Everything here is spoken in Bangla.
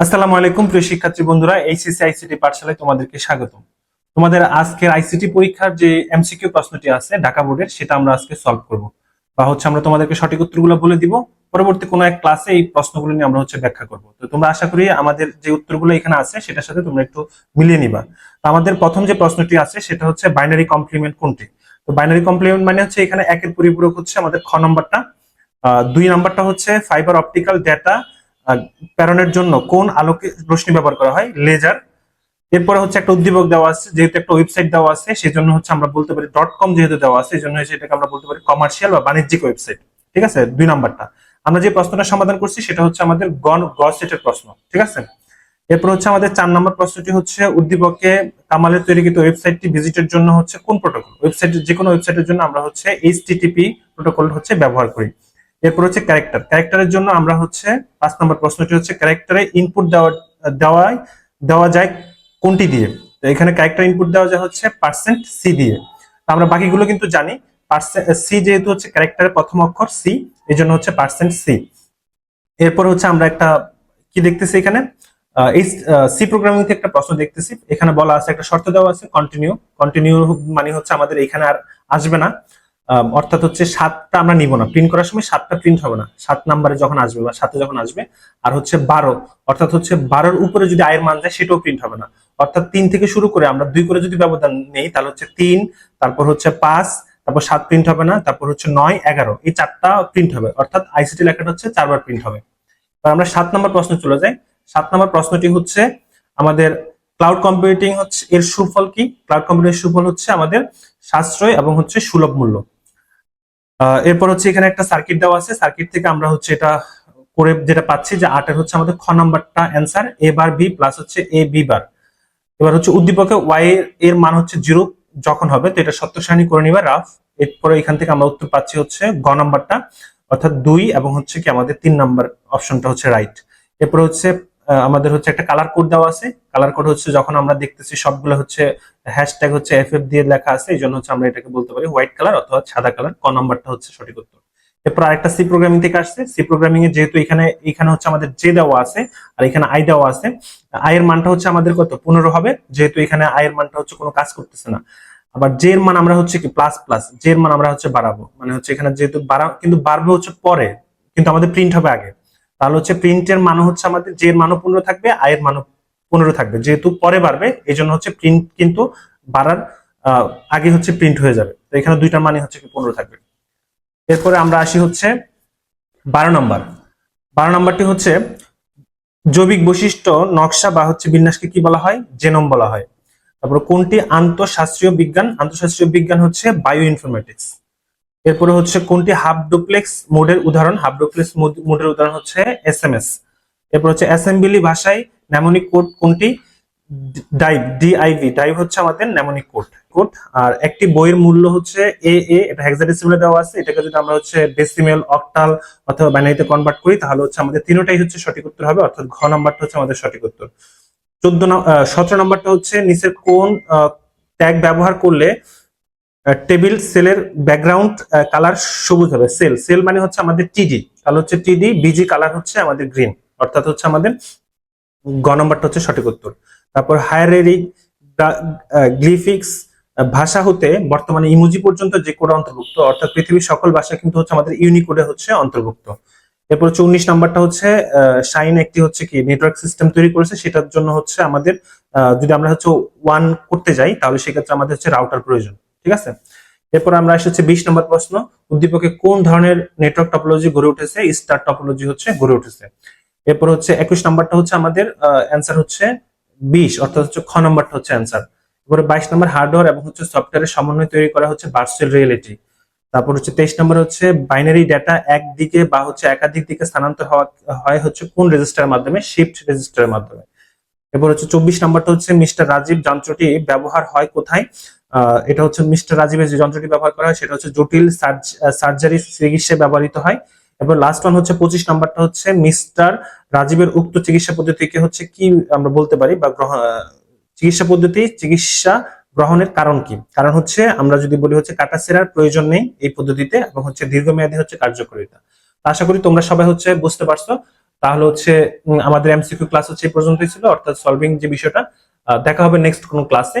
আসসালামু আলাইকুম, প্রিয় শিক্ষার্থী বন্ধুরা। এইচএসসি আইসিটি পাঠশালায় তোমাদেরকে স্বাগতম। তোমাদের আজকের আইসিটি পরীক্ষার যে এমসিকিউ প্রশ্নটি আছে, ঢাকা বোর্ডের, সেটা আমরা আজকে সলভ করব। বা হচ্ছে আমরা তোমাদেরকে সঠিক উত্তরগুলো বলে দিব। পরবর্তী কোনো এক ক্লাসে এই প্রশ্নগুলো নিয়ে আমরা হচ্ছে ব্যাখ্যা করব। তো তোমরা আশা করি আমাদের যে উত্তরগুলো এখানে আছে, সেটার সাথে তোমরা একটু মিলিয়ে নিবা। তো আমাদের প্রথম যে প্রশ্নটি আছে, সেটা হচ্ছে বাইনারি কমপ্লিমেন্ট কোনটি? তো বাইনারি কমপ্লিমেন্ট মানে হচ্ছে এখানে একের পরিপূরক হচ্ছে আমাদের খ নম্বরটা। দুই নাম্বারটা হচ্ছে ফাইবার অপটিক্যাল ডেটা প্রেরণের জন্য কোন আলোকে রশ্মি ব্যবহার করা হয়? লেজার এরপরে হচ্ছে একটা উদ্দীপক দেওয়া আছে, যেহেতু একটা ওয়েবসাইট দেওয়া আছে, সেজন্য হচ্ছে আমরা বলতে পারি. ডট কম যেহেতু দেওয়া আছে এই জন্য সেটাকে আমরা বলতে পারি কমার্শিয়াল বা বাণিজ্যিক ওয়েবসাইট ঠিক আছে? দুই নাম্বারটা। আমরা যে প্রশ্নটা সমাধান করছি, সেটা হচ্ছে আমাদের গণ গ সেটের প্রশ্ন। ঠিক আছে? এরপর হচ্ছে আমাদের চার নম্বর প্রশ্নটি হচ্ছে, উদ্দীপকে কামালের তৈরিকৃত ওয়েবসাইটটি ভিজিটের জন্য হচ্ছে কোন প্রোটোকল ওয়েবসাইটের যে কোনো ওয়েবসাইটের জন্য আমরা হচ্ছে এইচটিটিপি প্রোটোকল হচ্ছে ব্যবহার করি। এরপর হচ্ছে ক্যারেক্টার ক্যারেক্টারের জন্য আমরা হচ্ছে, পাঁচ নম্বর প্রশ্নটি হচ্ছে ক্যারেক্টারে ইনপুট দেওয়া, দেওয়ায়, দেওয়া যায় কোনটি দিয়ে? তো এখানে ক্যারেক্টার ইনপুট দেওয়া যায় হচ্ছে পার্সেন্ট সি দিয়ে। আমরা বাকিগুলো কিন্তু জানি। সি যেহেতু হচ্ছে ক্যারেক্টারের প্রথম অক্ষর সি এই জন্য হচ্ছে পার্সেন্ট সি এরপর হচ্ছে আমরা একটা, কি দেখতেছি এখানে? এই সি প্রোগ্রামিং থেকে একটা প্রশ্ন দেখতেছি। এখানে বলা আছে, একটা শর্ত দেওয়া আছে কন্টিনিউ কন্টিনিউ মানে হচ্ছে আমাদের এখানে আর আসবে না। অর্থাৎ হচ্ছে সাতটা আমরা নিব না। প্রিন্ট করার সময় সাতটা প্রিন্ট হবে না। সাত নাম্বারে যখন আসবে বা সাথে যখন আসবে, আর হচ্ছে বারো, অর্থাৎ হচ্ছে বারোর উপরে যদি আয়ের মান যায়, সেটাও প্রিন্ট হবে না। অর্থাৎ তিন থেকে শুরু করে আমরা দুই করে যদি ব্যবধান নেই, তাহলে হচ্ছে তিন, তারপর হচ্ছে পাঁচ, তারপর সাত প্রিন্ট হবে না, তারপর হচ্ছে নয়, এগারো। এই চারটা প্রিন্ট হবে। অর্থাৎ আইসিটি লেখাটা হচ্ছে চারবার প্রিন্ট হবে। এবার আমরা সাত নম্বর প্রশ্ন চলে যাই। সাত নম্বর প্রশ্নটি হচ্ছে আমাদের ক্লাউড কম্পিউটিং হচ্ছে, এর সুফল কি? ক্লাউড কম্পিউটিং সুফল হচ্ছে আমাদের সাশ্রয় এবং হচ্ছে সুলভ মূল্য। এরপর হচ্ছে এখানে একটা সার্কিট দেওয়া আছে। সার্কিট থেকে আমরা হচ্ছে এটা করে যেটা পাচ্ছি যে আটের হচ্ছে আমাদের খ নাম্বারটা answer A bar B plus হচ্ছে এ বি বার এবার হচ্ছে উদ্দীপকে ওয়াই এর মান হচ্ছে জিরো যখন হবে, তো এটা সত্য সারণী করে নিবা রাফ এরপরে এখান থেকে আমরা উত্তর পাচ্ছি হচ্ছে গ নাম্বারটা, অর্থাৎ দুই এবং হচ্ছে কি আমাদের তিন নাম্বার অপশনটা হচ্ছে রাইট এরপরে হচ্ছে আমাদের হচ্ছে একটা কালার কোড দেওয়া আছে। কালার কোড হচ্ছে যখন আমরা দেখতেছি সবগুলো হচ্ছে হ্যাশট্যাগ হচ্ছে এফ এফ দিয়ে লেখা আছে, এই জন্য হচ্ছে আমরা এটাকে বলতে পারি হোয়াইট কালার অথবা সাদা কালার ক নাম্বারটা হচ্ছে সঠিক উত্তর। এরপর আরেকটা সি প্রোগ্রামিং থেকে আসছে। সি প্রোগ্রামিং এ যেহেতু এখানে এখানে হচ্ছে আমাদের জে দেওয়া আছে আর এখানে আই দেওয়া আছে আয়ের মানটা হচ্ছে আমাদের কত? পনেরো হবে। যেহেতু এখানে আয়ের মানটা হচ্ছে কোনো কাজ করতেছে না। আবার জে এর মান আমরা হচ্ছে কি? প্লাস প্লাস জে এর মান আমরা হচ্ছে বাড়াবো। মানে হচ্ছে এখানে যেহেতু বাড়া কিন্তু বাড়বে হচ্ছে পরে। কিন্তু আমাদের প্রিন্ট হবে আগে। তাহলে হচ্ছে প্রিন্টের মান হচ্ছে আমাদের যে মানও পনেরো থাকবে আয়ের মানও পনেরো থাকবে। যেহেতু পরে বাড়বে এই জন্য হচ্ছে প্রিন্ট কিন্তু বাড়ার আগে হচ্ছে প্রিন্ট হয়ে যাবে। তো এখানে দুইটার মানে হচ্ছে পনেরো থাকবে। এরপরে আমরা আসি হচ্ছে বারো নম্বর। বারো নম্বরটি হচ্ছে জৈবিক বৈশিষ্ট্য, নকশা বা হচ্ছে বিন্যাসকে কি বলা হয়? জেনম বলা হয়। তারপর কোনটি আন্তঃশাস্ত্রীয় বিজ্ঞান? আন্তঃশাস্ত্রীয় বিজ্ঞান হচ্ছে বায়ো ইনফরমেটিক্স এরপরে হচ্ছে কোনটি হাফ ডুপ্লেক্স মোডের উদাহরণ? হাফ ডুপ্লেক্স মোডের উদাহরণ হচ্ছে এস এম এস এরপর হচ্ছে অ্যাসেম্বলি ভাষায় ন্যামনিক কোড কোনটি? ডাইভ ডিআইভি ডাইভ হচ্ছে আমাদের ন্যামনিক কোড কোড আর একটি বইয়ের মূল্য হচ্ছে এ এ এটা হেক্সাডেসিমেলে দেওয়া আছে। এটাকে যদি আমরা হচ্ছে ডেসিমেল অক্টাল অথবা বাইনারিতে কনভার্ট করি, তাহলে হচ্ছে আমাদের তিনটাই হচ্ছে সঠিক উত্তর হবে, অর্থাৎ ঘ নাম্বারটা হচ্ছে আমাদের সঠিক উত্তর। চোদ্দ সতেরো নাম্বারটা হচ্ছে নিচের কোন ট্যাগ ব্যবহার করলে টেবিল, সেলের ব্যাকগ্রাউন্ড কালার সবুজ হবে। সেল সেল মানে হচ্ছে আমাদের টিডি কালার হচ্ছে টিডি বিজি কালার হচ্ছে আমাদের গ্রিন অর্থাৎ হচ্ছে আমাদের গ নম্বরটা হচ্ছে সঠিক উত্তর। তারপর হায়ারেরিক গ্লিফিক্স ভাষা হতে বর্তমানে ইমোজি পর্যন্ত যে কোড অন্তর্ভুক্ত, অর্থাৎ পৃথিবীর সকল ভাষা কিন্তু হচ্ছে আমাদের ইউনিকোডে হচ্ছে অন্তর্ভুক্ত। এরপর হচ্ছে উনিশ নাম্বারটা হচ্ছে শাইন একটি হচ্ছে কি নেটওয়ার্ক সিস্টেম তৈরি করেছে। সেটার জন্য হচ্ছে আমাদের যদি আমরা হচ্ছে ওয়ান করতে যাই, তাহলে সেক্ষেত্রে আমাদের হচ্ছে রাউটার প্রয়োজন। ঠিক আছে? এরপর আমরা হচ্ছে বিশ নম্বর প্রশ্ন, উদ্দীপকে কোন ধরনের নেটওয়ার্ক টপোলজি গড়ে উঠেছে? স্টার টপোলজি হচ্ছে গড়ে উঠেছে। এরপর হচ্ছে একুশ নম্বরটা হচ্ছে আমাদের অ্যান্সার হচ্ছে বিশ, অর্থাৎ হচ্ছে খ নম্বরটা হচ্ছে অ্যান্সার এরপরে বাইশ নম্বর হার্ডওয়্যার এবং হচ্ছে সফটওয়্যারের সমন্বয় তৈরি করা হচ্ছে ভার্চুয়াল রিয়েলিটি তারপর হচ্ছে তেইশ নম্বর হচ্ছে বাইনারি ডেটা একদিকে বা হচ্ছে একাধিক দিকে স্থানান্তর হওয়া, হয় হচ্ছে কোন রেজিস্টারের মাধ্যমে? শিফট রেজিস্টারের মাধ্যমে। এরপর হচ্ছে চব্বিশ নম্বরটা হচ্ছে মিস্টার রাজীব, যন্ত্রটি ব্যবহার হয় কোথায়? এটা হচ্ছে মিস্টার রাজীবের যে যন্ত্রটি ব্যবহার করা হয়, সেটা হচ্ছে জটিল সার্জারি চিকিৎসায় ব্যবহৃত হয়। এবং লাস্ট ওয়ান হচ্ছে পঁচিশ নাম্বারটা হচ্ছে মিস্টার রাজীবের উক্ত চিকিৎসা পদ্ধতিকে হচ্ছে কি আমরা বলতে পারি বা চিকিৎসা পদ্ধতি, চিকিৎসা গ্রহণের কারণ কি? কারণ হচ্ছে আমরা যদি বলি হচ্ছে কাটাসেরার প্রয়োজন নেই এই পদ্ধতিতে এবং হচ্ছে দীর্ঘমেয়াদী হচ্ছে কার্যকারিতা। আশা করি তোমরা সবাই হচ্ছে বুঝতে পারছ। তাহলে হচ্ছে আমাদের এমসিকিউ ক্লাস হচ্ছে এই পর্যন্তই ছিল। অর্থাৎ সলভিং যে বিষয়টা দেখা হবে নেক্সট কোনো ক্লাসে